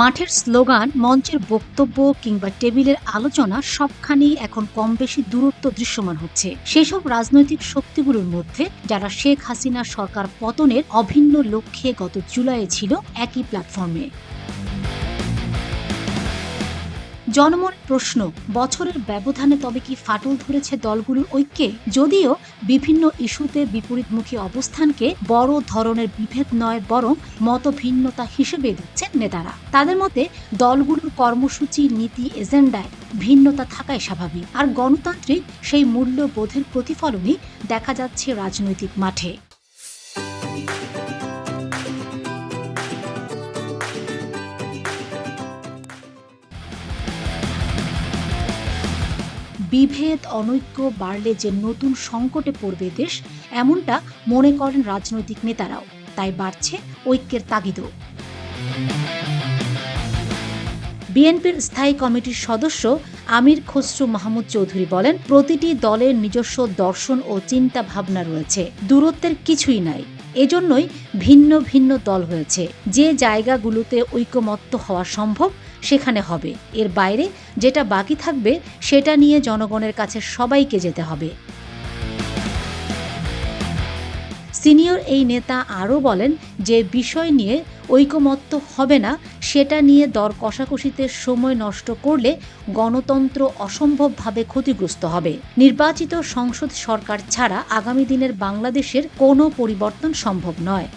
মাঠের স্লোগান, মঞ্চের বক্তব্য কিংবা টেবিলের আলোচনা সবখানেই এখন কম বেশি দূরত্ব দৃশ্যমান হচ্ছে। সেসব রাজনৈতিক শক্তিগুলোর মধ্যে যারা শেখ হাসিনা সরকার পতনের অভিন্ন লক্ষ্যে গত জুলাইয়ে ছিল একই প্ল্যাটফর্মে জনমন প্রশ্ন, বছরের ব্যবধানে তবে কি ফাটল ধরেছে দলগুলোর ঐক্যে? যদিও বিভিন্ন ইস্যুতে বিপরীতমুখী অবস্থানকে বড় ধরনের বিভেদ নয়, বরং মতভিন্নতা হিসেবে দিচ্ছেন নেতারা। তাদের মতে, দলগুলোর কর্মসূচি, নীতি, এজেন্ডায় ভিন্নতা থাকাই স্বাভাবিক। আর গণতান্ত্রিক সেই মূল্যবোধের প্রতিফলনই দেখা যাচ্ছে রাজনৈতিক মাঠে। বিভেদ অনৈক্য বাড়লে যে নতুন সংকটে পড়বে দেশ, এমনটা মনে করেন রাজনৈতিক নেতারাও। তাই বাড়ছে ঐক্যের তাগিদও। বিএনপির স্থায়ী কমিটির সদস্য আমির খসরু মাহমুদ চৌধুরী বলেন, প্রতিটি দলের নিজস্ব দর্শন ও চিন্তা ভাবনা রয়েছে। দূরত্বের কিছুই নাই। এজন্যই ভিন্ন ভিন্ন দল হয়েছে। যে জায়গাগুলোতে ঐকমত্য হওয়া সম্ভব সেখানে হবে। এর বাইরে যেটা বাকি থাকবে, সেটা নিয়ে জনগণের কাছে সবাইকে যেতে হবে। সিনিয়র এই নেতা আরও বলেন যে বিষয় নিয়ে ঐকমত্য হবে না, সেটা নিয়ে দর কষাকষিতে সময় নষ্ট করলে গণতন্ত্র অসম্ভবভাবে ক্ষতিগ্রস্ত হবে। নির্বাচিত সংসদ সরকার ছাড়া আগামী দিনের বাংলাদেশের কোনো পরিবর্তন সম্ভব নয়।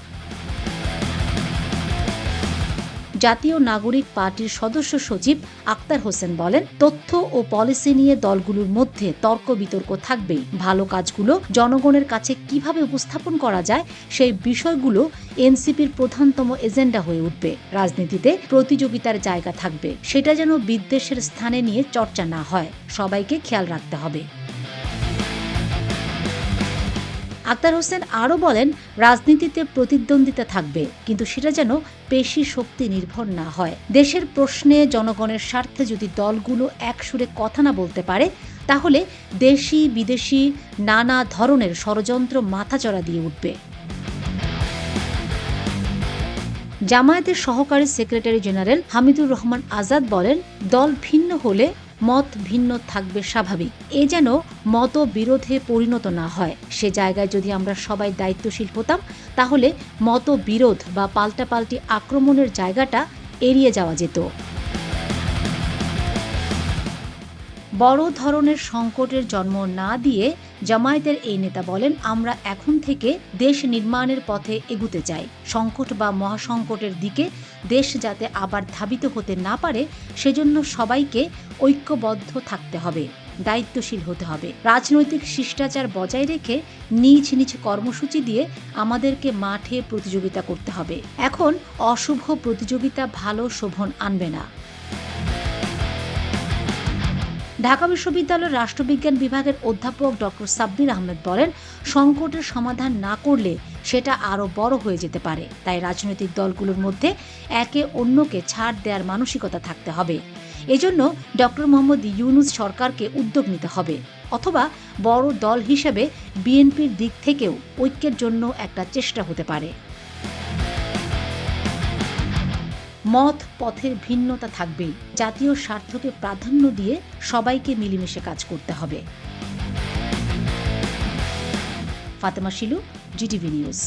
জাতীয় নাগরিক পার্টির সদস্য সচিব আক্তার হোসেন বলেন, তথ্য ও পলিসি নিয়ে দলগুলোর মধ্যে তর্ক বিতর্ক থাকবেই। ভালো কাজগুলো জনগণের কাছে কীভাবে উপস্থাপন করা যায়, সেই বিষয়গুলো এনসিপির প্রধানতম এজেন্ডা হয়ে উঠবে। রাজনীতিতে প্রতিযোগিতার জায়গা থাকবে। সেটা যেন বিদ্বেষের স্থানে নিয়ে চর্চা না হয়। সবাইকে খেয়াল রাখতে হবে। আক্তার হোসেন আরও বলেন, রাজনীতিতে প্রতিদ্বন্দ্বিতা থাকবে, কিন্তু সেটা যেন পেশি শক্তি নির্ভর না হয়। দেশের প্রশ্নে জনগণের স্বার্থে যদি দলগুলো একসুরে কথা না বলতে পারে, তাহলে দেশি, বিদেশি নানা ধরনের ষড়যন্ত্র মাথাচড়া দিয়ে উঠবে। জামায়াতের সহকারী সেক্রেটারি জেনারেল হামিদুর রহমান আজাদ বলেন, দল ভিন্ন হলে মত ভিন্ন থাকবে স্বাভাবিক। এ যেন মত বিরোধে পরিণত না হয়। সে জায়গায় যদি আমরা সবাই দায়িত্বশীল হতাম, তাহলে মত বিরোধ বা পাল্টাপাল্টি আক্রমণের জায়গাটা এড়িয়ে যাওয়া যেত। বড় ধরনের সংকটের জন্ম না দিয়ে জামায়াতের এই নেতা বলেন, আমরা এখন থেকে দেশ নির্মাণের পথে এগুতে চাই। সংকট বা মহাসংকটের দিকে দেশ যাতে আবার ধাবিত হতে না পারে, সেজন্য সবাইকে ঐক্যবদ্ধ থাকতে হবে, দায়িত্বশীল হতে হবে। রাজনৈতিক শিষ্টাচার বজায় রেখে নিজ নিজ কর্মসূচি দিয়ে আমাদেরকে মাঠে প্রতিযোগিতা করতে হবে। এখন অশুভ প্রতিযোগিতা ভালো শোভন আনবে না। ঢাকা বিশ্ববিদ্যালয়ের রাষ্ট্রবিজ্ঞান বিভাগের অধ্যাপক ডক্টর সাব্বির আহমেদ বলেন, সংকটের সমাধান না করলে সেটা আরও বড় হয়ে যেতে পারে। তাই রাজনৈতিক দলগুলোর মধ্যে একে অন্যকে ছাড় দেওয়ার মানসিকতা থাকতে হবে। এজন্য ডক্টর মোহাম্মদ ইউনুস সরকারকে উদ্যোগ নিতে হবে। অথবা বড় দল হিসেবে বিএনপির দিক থেকেও ঐক্যের জন্য একটা চেষ্টা হতে পারে। মত, পথের ভিন্নতা থাকবেই। জাতীয় স্বার্থকে প্রাধান্য দিয়ে সবাইকে মিলেমিশে কাজ করতে হবে। Fatema Shilu GTV news.